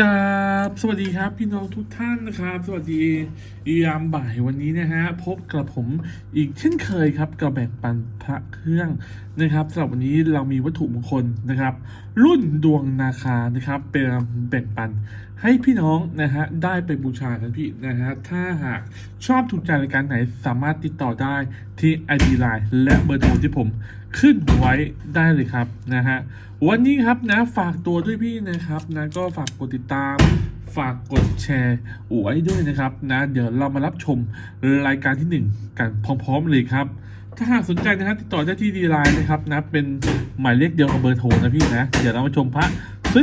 กราบสวัสดีครับพี่น้องทุกท่านนะครับ สวัสดียามบ่ายวันนี้นะฮะพบกับผมอีกเช่นเคยครับกับแบ่งปันพระเครื่องนะครับสำหรับวันนี้เรามีวัตถุมงคลนะครับ รุ่นดวงนาคานะครับเป็นแบ่งปันให้พี่น้องนะฮะได้ไปบูชากันพี่นะฮะถ้าหากชอบถูกใจรายการไหนสามารถติดต่อได้ที่ ID Line และเบอร์โทรที่ผมขึ้นไว้ได้เลยครับนะฮะวันนี้ครับนะฝากตัวด้วยพี่นะครับนะก็ฝากกดติดตามฝากกดแชร์ไว้ด้วยนะครับนะเดี๋ยวเรามารับชมรายการที่หนึ่งกันพร้อม ๆ เลยครับ ถ้าหากสนใจนะครับติดต่อได้ที่ดีไลน์นะครับนะเป็นหมายเลขเดียวกับเบอร์โทรนะพี่นะ เดี๋ยวเรามาชมพระ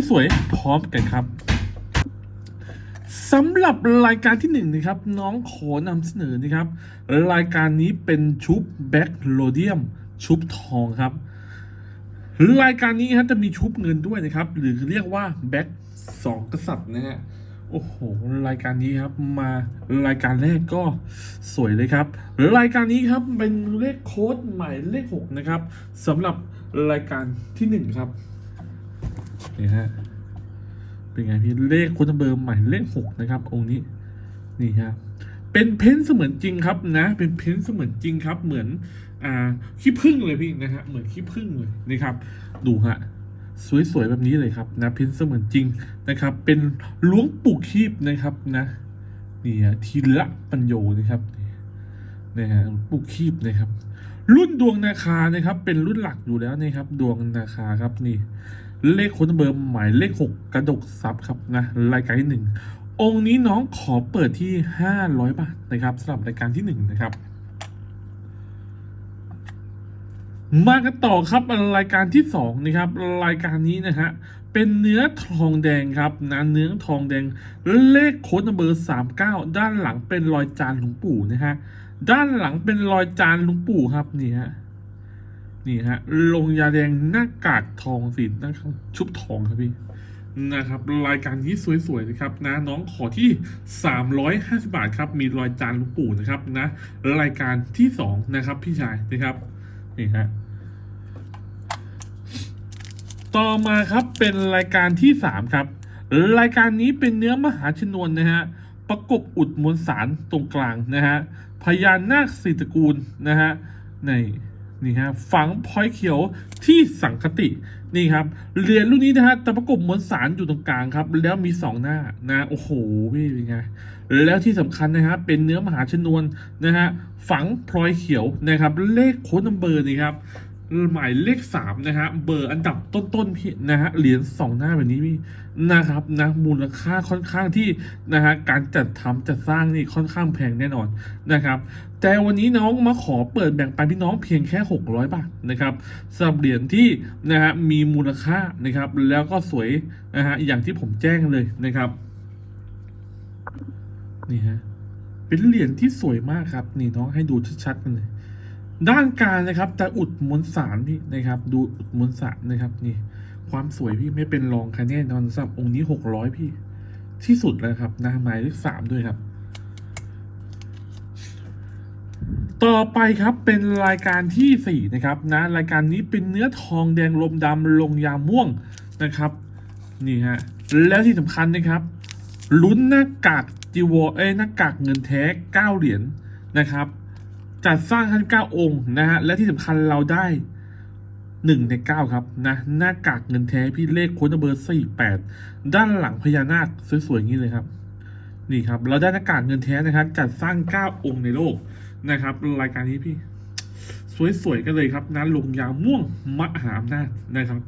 สวยๆพร้อมกันครับ สำหรับรายการที่หนึ่งนะครับ น้องขอนำเสนอนะครับ รายการนี้เป็นชุบแบ็กโลเดียม ชุบทองครับ รายการนี้ฮะจะมีชุบเงินด้วยนะครับ หรือเรียกว่าแบ็คสองกษัตริย์นะฮะโอ้โห รายการนี้ครับ มารายการแรกก็สวยเลยครับ รายการนี้ครับเป็นเลขโค้ดหมายเลขหกนะครับสำหรับรายการที่หนึ่งครับนี่ฮะ เป็นไงพี่เลขค้ดเบอร์ใหมายเลขหกนะครับ องค์นี้นี่ฮะเป็นเพ้นท์เสมือนจริงครับนะ เป็นเพ้นท์เสมือนจริงครับ เหมือนอ่าขี้ผึ้งเลยพี่นะฮะเหมือนขี้ผึ้งเลยนะครับ ดูฮะสวยๆแบบนี้เลยครับนะเพ้นท์เสมือนจริงนะครับ เป็นหล้วงปู่คีบนะครับนะนี่ฮะทีละปัญโยนะครับนี่ฮะปู่คีบนะครับ รุ่นดวงนาคานะครับ เป็นรุ่นหลักอยู่แล้วนะครับ ดวงนาคาครับนี่ เลขคนเบอร์หมายเลขหกกระดกซับครับนะรายการที่หนึ่งองค์นี้น้องขอเปิดที่ห้าร้อยบาทนะครับสำหรับรายการที่หนึ่งนะครับ มากันต่อครับรายการที่สองนะครับ รายการนี้นะฮะเป็นเนื้อทองแดงครับนะเนื้อทองแดง เลขโค้ดนัมเบอร์สามเก้าด้านหลังเป็นรอยจานหลวงปู่นะฮะด้านหลังเป็นรอยจานหลวงปู่ครับนี่ฮะ นี่ฮะลงยาแดงหน้ากากทองสินะครับ ชุบทองครับพี่นะครับ รายการนี้สวยๆนะครับนะน้องขอที่ 350 บาทครับ มีรอยจานลวงปู่นะครับนะรายการที่สองนะครับ พี่ชายนะครับนี่ฮะต่อมาครับเป็นรายการที่สามครับ รายการนี้เป็นเนื้อมหาชนวนนะฮะประกบอุดมวลสารตรงกลางนะฮะพญานาคสีตระกูลนะฮะใน นี่ฮะฝังพลอยเขียวที่สังคตินี่ครับเหรียญรุ่นนี้นะฮะแต่ประกบมวลสารอยู่ตรงกลางครับ แล้วมีสองหน้านะโอ้โหพี่เป็นไงแล้วที่สำคัญนะฮะเป็นเนื้อมหาชนวนนะฮะฝังพลอยเขียวนะครับเลขโค้ดนัมเบอร์นี่ครับ หมายเลขสามนะฮะเบอร์อันดับต้นๆพี่นะฮะเหรียญสองหน้าแบบนี้พี่นะครับนะมูลค่าค่อนข้างที่นะฮะการจัดทำจัดสร้างนี่ค่อนข้างแพงแน่นอนนะครับ แต่วันนี้น้องมาขอเปิดแบ่งปันพี่น้องเพียงแค่ 600 บาทนะครับสำหรับเหรียญที่นะฮะมีมูลค่านะครับ แล้วก็สวยนะฮะอย่างที่ผมแจ้งเลยนะครับนี่ฮะเป็นเหรียญที่สวยมากครับ นี่น้องให้ดูชัดๆกันเลย ด้านกางนะครับแต่อุดมวลสารพี่นะครับ ดูอุดมวลสารนะครับนี่ความสวยพี่ไม่เป็นรองใครแน่นอนสำหรับองค์นี้หกร้อยพี่ ที่สุดแล้วครับนะหมายเลขสามด้วยครับ ต่อไปครับเป็นรายการที่สี่นะครับนะรายการนี้เป็นเนื้อทองแดงลมดำลงยาม่วงนะครับนี่ฮะแล้วที่สำคัญนะครับลุ้นหน้ากากจีวรเอ้หน้ากากเงินแท้เก้าเหรียญนะครับ จัดสร้างทั้งเก้าองค์นะฮะและที่สำคัญเราได้หนึ่งในเก้าครับนะหน้ากากเงินแท้พี่เลขโค้ดเบอร์สี่แปดด้านหลังพญานาคสวยๆอย่างนี้เลยครับ นี่ครับ เราได้หน้ากากเงินแท้นะครับ จัดสร้างเก้าองค์ในโลกนะครับ รายการนี้พี่สวยๆกันเลยครับนะลงยาม่วงมหาอำนาจนะครับ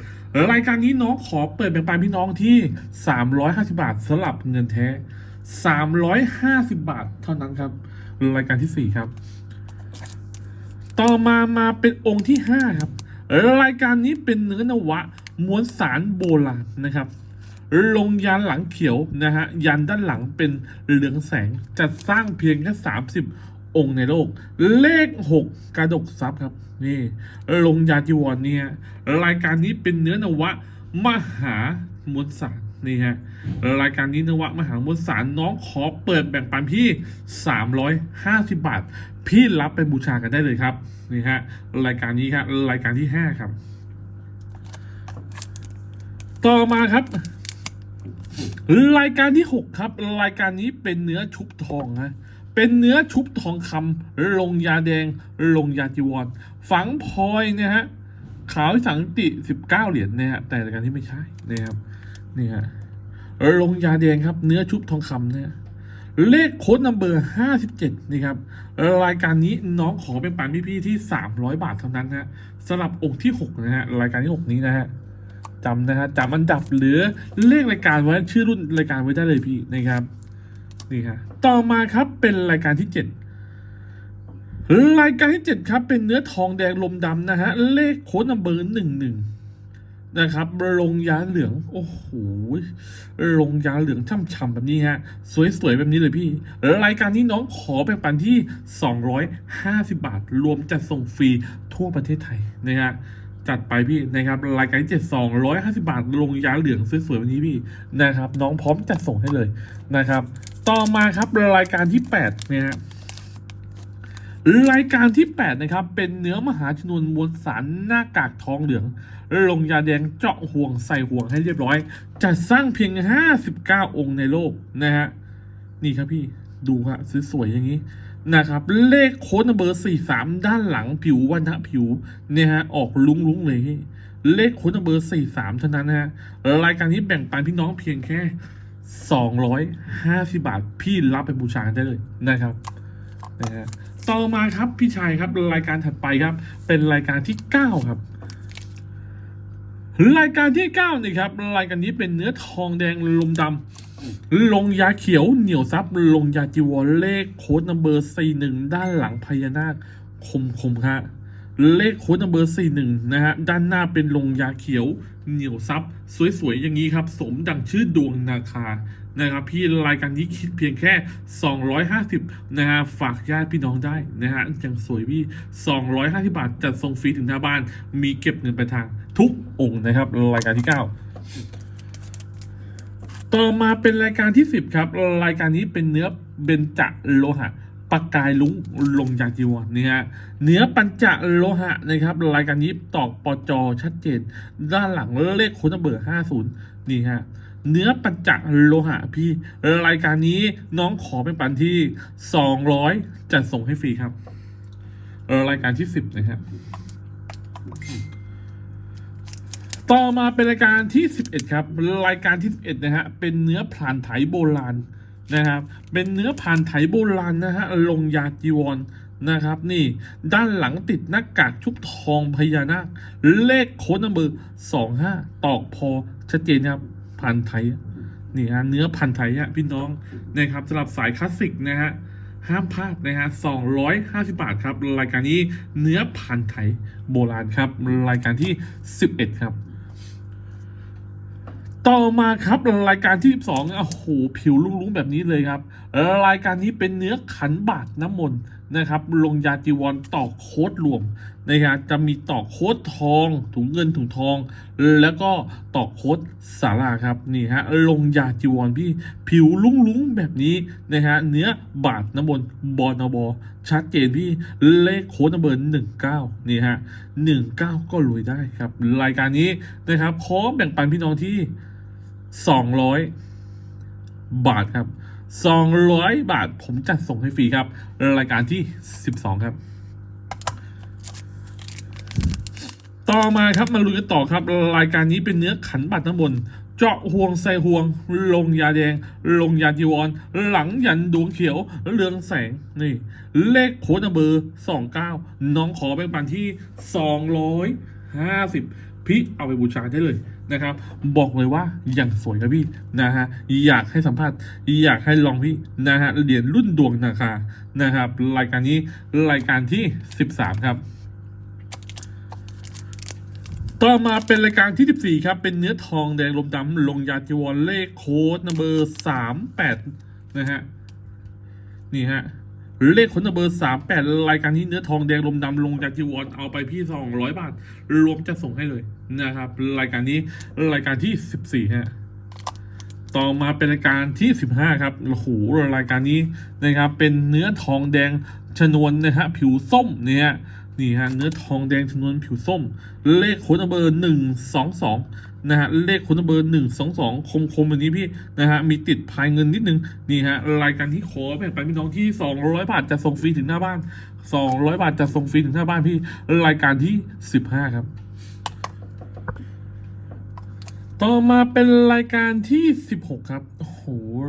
รายการนี้น้องขอเปิดแบ่งปันพี่น้องที่สามร้อยห้าสิบาทสำหรับเงินแท้สามร้อยห้าสิบาทเท่านั้นครับ รายการที่สี่ครับ ต่อมามาเป็นองค์ที่ห้าครับ รายการนี้เป็นเนื้อนวะม้วนสารโบราณนะครับ ลงยันหลังเขียวนะฮะยันด้านหลังเป็นเหลืองแสงจัดสร้างเพียงแค่สามสิบองค์ในโลก เลขหกกระดกซับครับนี่ลงยาจีวรเนี่ยรายการนี้เป็นเนื้อนวะมหามวลสาร นี่ฮะรายการนี้นวะมหามวลสารน้องขอเปิดแบ่งปันพี่ 350 บาท พี่รับไปบูชากันได้เลยครับนี่ฮะรายการนี้ครับรายการที่ 5 ครับ ต่อมาครับ รายการที่หกครับ รายการนี้เป็นเนื้อชุบทองนะเป็นเนื้อชุบทองคำลงยาแดง ลงยาจีวร ฝังพลอยนะฮะขาวสังติสิบเก้าเหรียญนะฮะแต่รายการที่ไม่ใช่นะครับ นี่ฮะลงยาแดงครับ เนื้อชุบทองคำนะฮะเลขโค้ดนัมเบอร์ห้าสิบเจ็ดนี่ครับ รายการนี้น้องขอเป็นปันพี่ๆที่สามร้อยบาทเท่านั้นนะฮะสำหรับองค์ที่หกนะฮะรายการที่หกนี้นะฮะจำนะฮะจำอันดับหรือเลขรายการไว้ชื่อรุ่นรายการไว้ได้เลยพี่นะครับนี่ฮะต่อมาครับเป็นรายการที่เจ็ดรายการที่เจ็ดครับ เป็นเนื้อทองแดงลมดำนะฮะเลขโค้ดนัมเบอร์ห นะครับลงยาเหลือง โอ้โหลงยาเหลืองช่ำๆแบบนี้ฮะ สวยๆแบบนี้เลยพี่ รายการนี้น้องขอแบ่งปันที่ 250 บาท รวมจัดส่งฟรีทั่วประเทศไทยนะฮะจัดไปพี่นะครับรายการที่เจ็ดสองร้อยห้าสิบาทลงยาเหลืองสวยๆวันนี้พี่นะครับ น้องพร้อมจัดส่งให้เลยนะครับ ต่อมาครับรายการที่แปดนี่ยฮะรายการที่แปดนะครับ เป็นเนื้อมหาชนวนมวลสารหน้ากากทองเหลือง ลงยาแดงเจาะห่วงใส่ห่วงให้เรียบร้อย จัดสร้างเพียง 59 องค์ในโลกนะฮะ นี่ครับพี่ดูฮะสวยๆอย่างนี้นะครับ เลขโค้ดนัมเบอร์สี่สามด้านหลังผิววันทะผิวเนี่ยฮะออกลุ้งลุ้งๆเลย เลขโค้ดนัมเบอร์สี่สามเท่านั้นนะฮะรายการนี้แบ่งปันพี่น้องเพียงแค่สองร้อยห้าสิบาทพี่รับไปบูชาได้เลยนะครับนะฮะต่อมาครับพี่ชายครับรายการถัดไปครับ เป็นรายการที่เก้าครับ รายการที่9นี่ครับรายการนี้เป็นเนื้อทองแดงลมดำลงยาเขียวเหนียวซับลงยาจีวรเลขโค้ดนัมเบอร์สี่หนึ่งด้านหลังพญานาคคมคมฮะเลขโค้ดนัมเบอร์สี่หนึ่งนะฮะด้านหน้าเป็นลงยาเขียวเหนียวซับสวยๆอย่างนี้ครับ สมดังชื่อดวงนาคา นะครับพี่รายการนี้คิดเพียงแค่ 250นะฮะฝากญาติพี่น้องได้นะฮะยังสวยพี่ 250 บาทจัดส่งฟรีถึงหน้าบ้าน มีเก็บเงินไปลายทางทุกองค์นะครับ รายการที่ 9 ต่อมาเป็นรายการที่ 10 ครับ รายการนี้เป็นเนื้อเบญจโลหะปากกายลุงลงยาจีวรนี่ฮะเนื้อปัญจโลหะนะครับ รายการนี้ตอกปจชัดเจน ด้านหลังเลขโค้ดเบอร์ 50 นี่ฮะ เนื้อปัญจโลหะพี่ รายการนี้น้องขอเป็นปันที่ 200 จัดส่งให้ฟรีครับ รายการที่ 10 นะครับ ต่อมาเป็นรายการที่ 11 ครับ รายการที่ 11 นะฮะ เป็นเนื้อผ่านไถโบราณนะครับ เป็นเนื้อผ่านไถโบราณนะฮะ ลงยาจีวรนะครับนี่ด้านหลังติดหน้ากากชุบทองพญานาค เลขโค้ดนัมเบอร์ 25 ตอกพอชัดเจนครับ ผ่านไทยนี่ฮะเนื้อพันธุ์ไทยฮะพี่น้องนะครับสำหรับสายคลาสสิกนะฮะห้ามพลาดนะฮะ250 บาทครับ รายการนี้เนื้อพันธุ์ไทยโบราณครับ รายการที่ 11 ครับ ต่อมาครับรายการที่ 12โอ้โหผิวลุ้งๆแบบนี้เลยครับ รายการนี้เป็นเนื้อขันบาทน้ำมนต์ นะครับลงยาจีวรต่อโค้ดรวมนะครับจะมีต่อโค้ดทองถุงเงินถุงทอง แล้วก็ต่อโค้ดสาราครับนี่ฮะลงยาจีวรพี่ผิวลุ้งๆแบบนี้นะฮะเนื้อบาทน้ำมนบอนบชัดเจนพี่เลขโค้ดนัมเบอร์หนึ่งเก้านี่ฮะหนึ่งเก้าก็รวยได้ครับ รายการนี้นะครับขอแบ่งปันพี่น้องที่สองร้อยบาทครับ สองร้อยบาท ผมจัดส่งให้ฟรีครับ รายการที่สิบสองครับ ต่อมาครับมาลุยกันต่อครับ รายการนี้เป็นเนื้อขันบัตรน้ำมนต์เจาะห่วงใส่ห่วง ลงยาแดง ลงยาจีวร หลังยันดวงเขียว เรืองแสง นี่ เลขโค้ดเบอร์สองเก้าน้องขอแบ่งปันที่สองร้อยห้าสิบพี่เอาไปบูชาได้เลย นะครับ บอกเลยว่าอย่างสวยครับพี่นะฮะอยากให้สัมภาษณ์อยากให้ลองพี่นะฮะเหรียญรุ่นดวงนาคานะครับ รายการนี้รายการที่สิบสามครับต่อมาเป็นรายการที่ 14 ครับ เป็นเนื้อทองแดงลมดำลงยาจีวรเลขโค้ดนัมเบอร์ 38 นะฮะ นี่ฮะ เลขโค้ดนัมเบอร์ 38 รายการนี้เนื้อทองแดงลมดำลงยากจีวรเอาไปพี่ 200 บาท รวมจะส่งให้เลยนะครับ รายการนี้รายการที่ 14 ฮะ ต่อมาเป็นรายการที่ 15 ครับโอ้โหรายการนี้นะครับ เป็นเนื้อทองแดงชนวนนะฮะผิวส้มเนี่ยนี่ฮะเนื้อทองแดงชนวนผิวส้ม เลขโค้ดนัมเบอร์ห นะฮะเลขคุณเบอร์หนึ่งสองสองคมคมๆแบบนี้พี่นะฮะมีติดพายเงินนิดนึงนี่ฮะรายการที่ขอแบ่งปันพี่น้องที่สองร้อยบาทจะส่งฟรีถึงหน้าบ้านสองร้อยบาทจะส่งฟรีถึงหน้าบ้านพี่รายการที่สิบห้าครับต่อมาเป็นรายการที่ 16 ครับ โอ้โห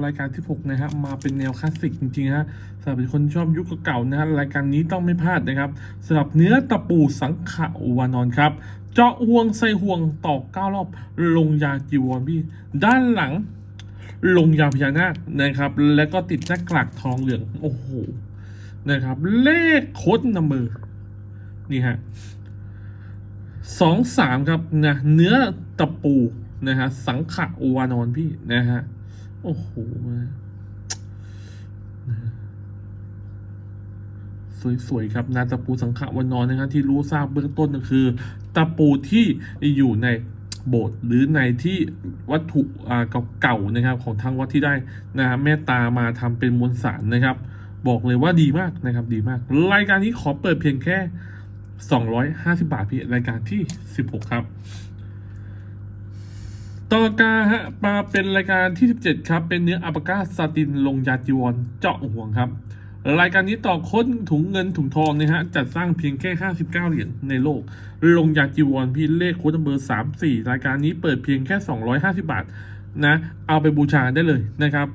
รายการที่ 6 นะฮะมาเป็นแนวคลาสสิกจริงๆฮะสำหรับคนชอบยุคเก่าๆนะฮะรายการนี้ต้องไม่พลาดนะครับสำหรับเนื้อตะปูสังขวานอนครับ เจาะห่วงใส่ห่วงตอกเก้ารอบ ลงยาจีวรพี่ ด้านหลัง ลงยาพญานาคนะครับ แล้วก็ติดหน้ากากทองเหลือง โอ้โห นะครับ เลขโค้ดนัมเบอร์นี่ฮะสองสามครับนะเนื้อตะปูนะฮะสังขะอวานอนพี่นะฮะ โอ้โหนะ สวยๆครับนาตะปูสังขะวานอนนะครับที่รู้ทราบเบื้องต้นก็คือ ตะปูที่อยู่ในโบสถ์หรือในที่วัตถุเก่าๆนะครับของทางวัดที่ได้นะแม่ตามาทำเป็นมวลสารนะครับ บอกเลยว่าดีมากนะครับดีมาก รายการนี้ขอเปิดเพียงแค่ 250 บาทพี่รายการที่ 16 ครับต่อกาฮะมาเป็นรายการที่ 17 ครับ เป็นเนื้ออัปกาซาตินลงยาจีวรเจาะห่วงครับ รายการนี้ต่อค้นถุงเงินถุงทองนะฮะจัดสร้างเพียงแค่59เหรียญในโลก ลงยาจีวรพี่เลขโค้ดเบอร์3 4 รายการนี้เปิดเพียงแค่ 250 บาทนะเอาไปบูชาได้เลยนะครับ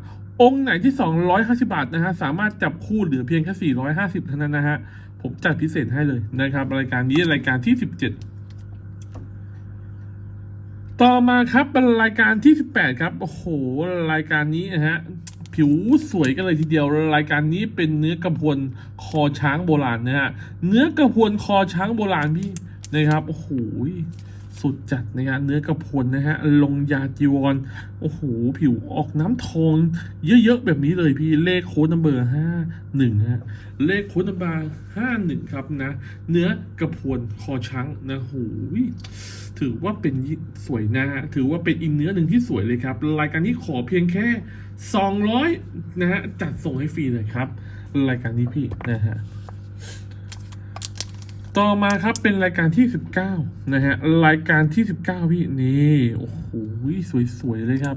องค์ไหนที่ 250 บาทนะฮะสามารถจับคู่เหลือเพียงแค่ 450 เท่านั้นนะฮะผมจัดพิเศษให้เลยนะครับ รายการนี้รายการที่ 17 ต่อมาครับเป็นรายการที่ 18 ครับโอ้โหรายการนี้นะฮะ ผิวสวยกันเลยทีเดียวรายการนี้เป็นเนื้อกระพวนคอช้างโบราณนะฮะเนื้อกระพวนคอช้างโบราณพี่นะครับโอ้โหสุดจัดนะฮะเนื้อกระพวนนะฮะลงยาจีวรโอ้โหผิวออกน้ำทองเยอะๆแบบนี้เลยพี่เลขโค้ดนัมเบอร์ห้าหนึ่งฮะเลขโค้ดนัมเบอร์ห้าหนึ่งครับนะเนื้อกระพวนคอช้างนะโหถือว่าเป็นสวยนะฮะถือว่าเป็นอีกเนื้อหนึ่งที่สวยเลยครับ รายการนี้ขอเพียงแค่ 200 นะฮะ จัดส่งให้ฟรีเลยครับ รายการนี้พี่นะฮะ ต่อมาครับเป็นรายการที่ 19 นะฮะ รายการที่ 19 พี่นี่ โอ้โห สวยๆ เลยครับ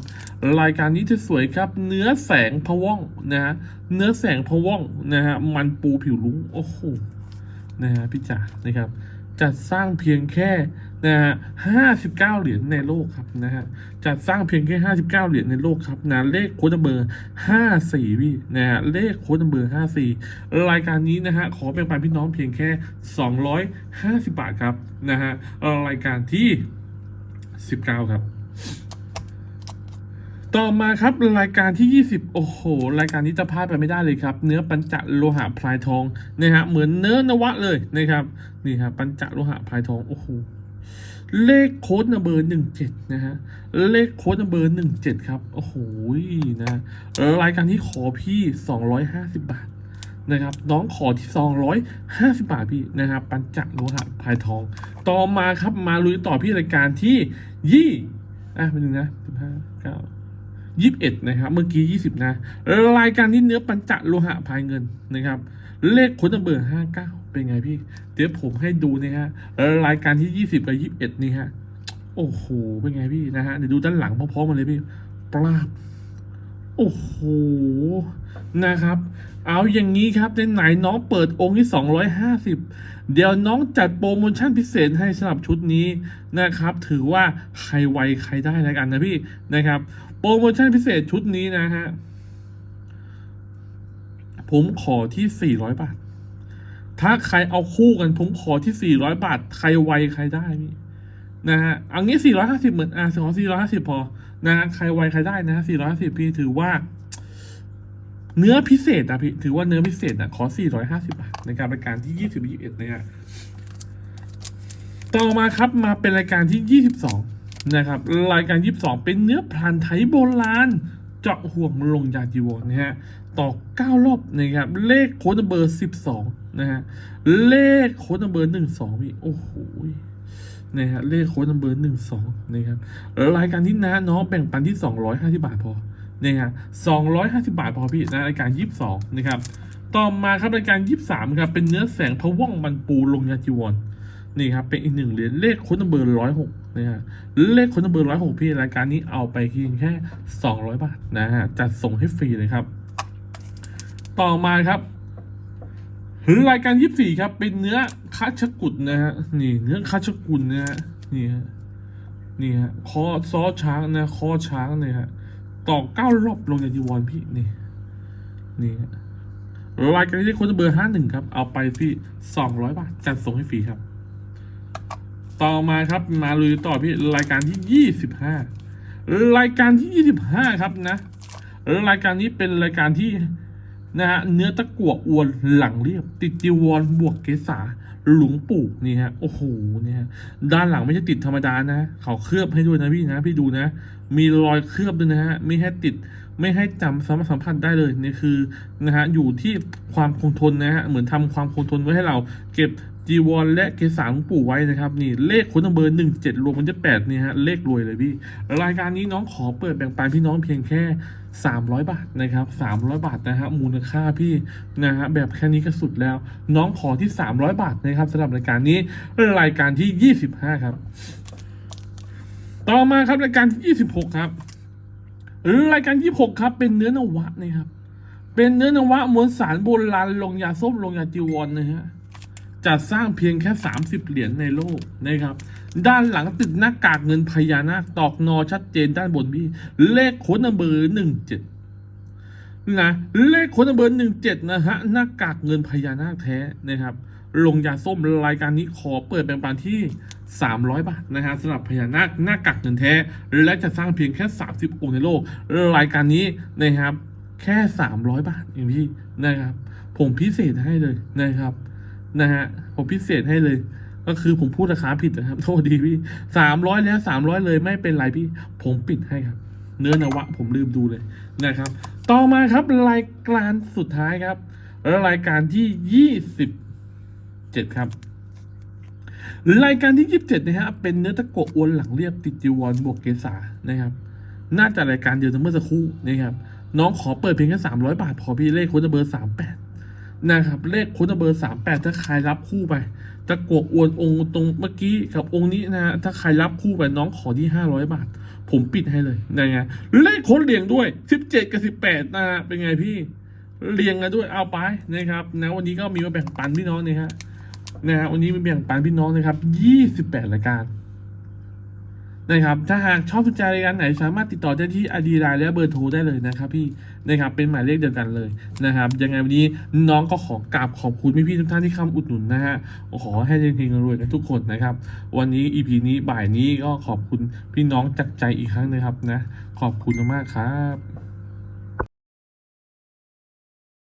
รายการนี้จะสวยครับ เนื้อแสงพะว่องนะฮะ เนื้อแสงพะว่องนะฮะ มันปูผิวลุ้ง โอ้โห นะฮะพี่จ๋านะครับ จัดสร้างเพียงแค่ นะฮะห้าสิบเก้าเหรียญในโลกครับนะฮะจัดสร้างเพียงแค่ห้าสิบเก้าเหรียญในโลกครับนะเลขโค้ดเบอร์ห้าสี่พี่นะฮะเลขโค้ดเบอร์ห้าสี่รายการนี้นะฮะขอเป็นปันพี่น้องเพียงแค่สองร้อยห้าสิบบาทครับนะฮะรายการที่สิบเก้าครับต่อมาครับรายการที่ 20 โอ้โห รายการนี้จะพลาดไปไม่ได้เลยครับ เนื้อปัญจโลหะพลายทองนะฮะเหมือนเนื้อนวะเลยนะครับนี่ครับปัญจโลหะพลายทองโอ้โห เลขโค้ดนัมเบอร์หนึ่งเจ็ดนะฮะ เลขโค้ดนัมเบอร์หนึ่งเจ็ดครับ โอ้โหนะ รายการที่ขอพี่250บาทนะครับน้องขอที่ 250 บาทพี่นะครับ ปัญจโลหะพายทอง ต่อมาครับมาลุยต่อพี่รายการที่ยี่อะเป็นหนึ่งนะสิบห้าเก้า ยี่สิบเอ็ดนะครับ เมื่อกี้ยี่สิบนะ รายการนี้เนื้อปัญจโลหะพายเงินนะครับ เลขคนเบอร์ห้าเก้าเป็นไงพี่ เดี๋ยวผมให้ดูนะฮะ รายการที่ยี่สิบกับยี่สิบเอ็ดนี่ฮะ โอ้โห เป็นไงพี่นะฮะ เดี๋ยวดูด้านหลังพร้อมๆกันเลยพี่ ปราบ โอ้โห นะครับ เอาอย่างนี้ครับในไหนน้องเปิดองค์ที่ 250 เดี๋ยวน้องจัดโปรโมชั่นพิเศษให้สำหรับชุดนี้นะครับ ถือว่าใครไวใครได้แล้วกันนะพี่นะครับ โปรโมชั่นพิเศษชุดนี้นะฮะ ผมขอที่ 400 บาท ถ้าใครเอาคู่กัน ผมขอที่ 400 บาท ใครไวใครได้พี่นะฮะ อันนี้ 450 เหมือนอะขอ450 พอ นะฮะ ใครไวใครได้นะ 450 พี่ถือว่า เนื้อพิเศษอะพี่ ถือว่าเนื้อพิเศษอะขอ 450 บาทในการรายการที่ 20 21นะฮะ ต่อมาครับ มาเป็นรายการที่ 22 นะครับรายการ 22 เป็นเนื้อพรานไทยโบราณเจาะห่วงลงยาจีวรนะฮะต่อ 9 รอบนะครับ เลขโค้ดเบอร์ 12 นะฮะ เลขโค้ดเบอร์ 12พี่โอ้โหนะฮะเลขโค้ดเบอร์ 12 นะครับรายการที่นะน้องแบ่งปันที่ 250 บาทพอนะฮะ250 บาทพอพี่นะรายการ 22 นะครับ ต่อมาครับรายการ 23 ครับ เป็นเนื้อแสงพะว่องมันปูลงยาจีวร นี่ครับเป็นอีกหนึ่งเหรียญเลขค้นเบอร์ร้อยหกนะฮะเลขค้นเบอร์ร้อยหกพี่รายการนี้เอาไปเพียงแค่สองร้อยบาทนะฮะจัดส่งให้ฟรีเลยครับ ต่อมาครับรายการยี่สี่ครับ เป็นเนื้อคัชกุดนะฮะนี่เนื้อคัชกุลนะฮะนี่ฮะนี่ฮะคอซอช้างนะคอช้างเนี่ยฮะต่อเก้ารอบลงจากจีวรพี่นี่นี่ฮะรายการนี้ได้คนเบอร์ห้าหนึ่งครับ เอาไปพี่สองร้อยบาทจัดส่งให้ฟรีครับ ต่อมาครับมาลุยต่อพี่รายการที่ยี่สิบห้ารายการที่ยี่สิบห้าครับนะ รายการนี้เป็นรายการที่นะฮะเนื้อตะกั่วอวนหลังเรียบ ติดจีวรบวกเกษาหลวงปู่นี่ฮะโอ้โหเนี่ยด้านหลังไม่ใช่ติดธรรมดานะ เขาเคลือบให้ด้วยนะพี่นะ พี่ดูนะ มีรอยเคลือบด้วยนะฮะไม่ให้ติด ไม่ให้จำสามารถสัมผัสได้เลยนี่คือนะฮะอยู่ที่ความคงทนนะฮะเหมือนทำความคงทนไว้ให้เราเก็บจีวรและเกสาหลวงปู่ไว้นะครับนี่เลขคนเบอร์หนึ่งเจ็ดรวมมันจะแปดนี่ฮะเลขรวยเลยพี่รายการนี้น้องขอเปิดแบ่งปันพี่น้องเพียงแค่ 300 บาทนะครับ300 บาทนะฮะมูลค่าพี่นะฮะแบบแค่นี้ก็สุดแล้ว น้องขอที่ 300 บาทนะครับสำหรับรายการนี้รายการที่ 25 ครับ ต่อมาครับรายการที่ 26 ครับ รายการ 26 ครับ เป็นเนื้อนวะนะครับ เป็นเนื้อนวะมวลสารโบราณลงยาส้มลงยาจีวรนะฮะจัดสร้างเพียงแค่ 30 เหรียญในโลกนะครับ ด้านหลังติดหน้ากากเงินพญานาคตอกนอชัดเจนด้านบนพี่เลขโค้ดนัมเบอร์หนึ่งเจ็ดนะเลขโค้ดนัมเบอร์หนึ่งเจ็ดนะฮะหน้ากากเงินพญานาคแท้นะครับ ลงยาส้มรายการนี้ขอเปิดแบ่งปันที่ 300 บาทนะฮะสำหรับพญานาคหน้ากากเงินแท้ และจะสร้างเพียงแค่ 30 องค์ในโลก รายการนี้นะครับแค่ 300 บาทเองพี่นะครับ ผมพิเศษให้เลยนะครับนะฮะผมพิเศษให้เลยก็คือผมพูดราคาผิดนะครับ โทษดีพี่สามร้อยแล้วสามร้อยเลยไม่เป็นไรพี่ ผมปิดให้ครับ เนื้อนวะ ผมลืมดูเลยนะครับ ต่อมาครับรายการสุดท้ายครับรายการที่ยี่สิบ เจ็ดครับ รายการที่ยี่สิบเจ็ดนะฮะเป็นเนื้อตะโกอวนหลังเรียบติดจีวรบวกเกษานะครับ น่าจะรายการเดียวกันเมื่อสักครู่นะครับน้องขอเปิดเพียงแค่สามร้อยบาท พอพี่เลขโค้ดเบอร์สามแปดนะครับ เลขโค้ดเบอร์สามแปดถ้าใครรับคู่ไปตะกวกอวนองค์ตรงเมื่อกี้กับองค์นี้นะฮะถ้าใครรับคู่ไปน้องขอที่ห้าร้อยบาท ผมปิดให้เลยนะไงเลขโค้ดเรียงด้วยสิบเจ็ดกับสิบแปดนะฮะเป็นไงพี่เรียงกันด้วยเอาไปนะครับนะวันนี้ก็มีมาแบ่งปันพี่น้องนะฮะ นะฮะวันนี้มีแบ่งปันพี่น้องนะครับยี่สิบแปดรายการนะครับ ถ้าหากชอบสนใจรายการไหน สามารถติดต่อได้ที่อดีไลน์และเบอร์โทรได้เลยนะครับ พี่นะครับเป็นหมายเลขเดียวกันเลยนะครับ ยังไงวันนี้น้องก็ขอกราบขอบคุณพี่ๆทุกท่านที่เข้าอุดหนุนนะฮะขอให้เฮงๆรวยกันทุกคนนะครับ วันนี้ EP นี้บ่ายนี้ก็ขอบคุณพี่น้องจากใจอีกครั้งนะครับนะ ขอบคุณมากครับ